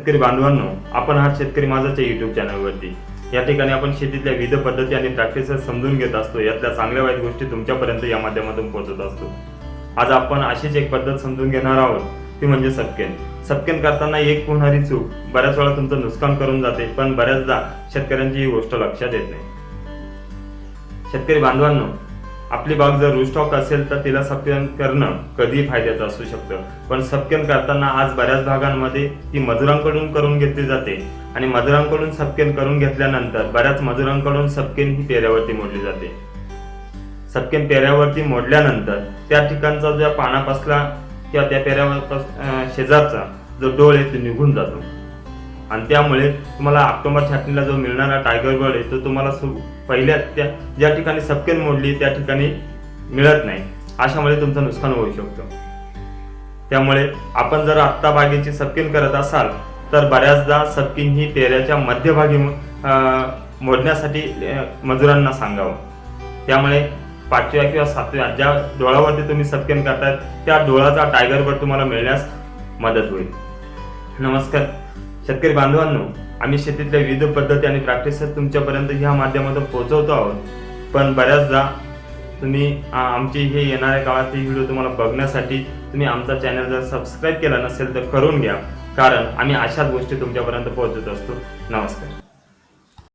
शेतकरी बांधवांनो आपण हा शेतकरी माझाच्या युट्यूब चॅनलवरती या ठिकाणी आपण शेतीतल्या विविध पद्धती आणि प्रॅक्टिसेस समजून घेत असतो. यातल्या चांगल्या वाईट गोष्टी तुमच्यापर्यंत या माध्यमातून पोहोचत असतो. आज आपण अशीच एक पद्धत समजून घेणार आहोत. ती म्हणजे सपकेन. सपकेन करताना एक होणारी चूक बऱ्याच वेळा तुमचं नुकसान करून जाते पण बऱ्याचदा शेतकऱ्यांची ही गोष्ट लक्षात येत नाही. शेतकरी बांधवांनो आपली बाग जर रुस्टॉक असेल तर तिला सपकेन करणं कधी फायद्याचं असू शकतं. पण सप्यन करताना आज बऱ्याच भागांमध्ये ती मजुरांकडून करून घेतली जाते. आणि मजुरांकडून सपकेन करून घेतल्यानंतर बऱ्याच मजुरांकडून सपकेन ही पेऱ्यावरती मोडली जाते. सपकेन पेऱ्यावरती मोडल्यानंतर त्या ठिकाणचा ज्या पानापासला किंवा त्या पेऱ्यावर शेजारचा जो डोळ आहे तो निघून जातो. आणि त्यामुळे तुम्हाला ऑक्टोबर छाटणीला जो मिळणारा टायगर बर्ड आहे तो तुम्हाला सु पहिल्या त्या ज्या ठिकाणी सपकेन मोडली त्या ठिकाणी मिळत नाही. अशामुळे तुमचं नुकसान होऊ शकतं. त्यामुळे आपण जर आत्ता बागेची सपकिन करत असाल तर बऱ्याचदा सपकिन ही पेऱ्याच्या मध्यभागी मोडण्यासाठी मजुरांना सांगावं. त्यामुळे पाचव्या किंवा सातव्या ज्या डोळावरती तुम्ही सपकिन करतायत त्या डोळाचा टायगर बर्ड तुम्हाला मिळण्यास मदत होईल. नमस्कार. शेतकरी बांधवांनो आम्ही शेतीतल्या विविध पद्धती आणि प्रॅक्टिसेस तुमच्यापर्यंत ह्या माध्यमातून पोहोचवतो आहोत. पण बऱ्याचदा तुम्ही आमची हे येणाऱ्या काळातली व्हिडिओ तुम्हाला बघण्यासाठी तुम्ही आमचा चॅनल जर सबस्क्राईब केला नसेल तर करून घ्या. कारण आम्ही अशाच गोष्टी तुमच्यापर्यंत पोहोचत असतो. नमस्कार.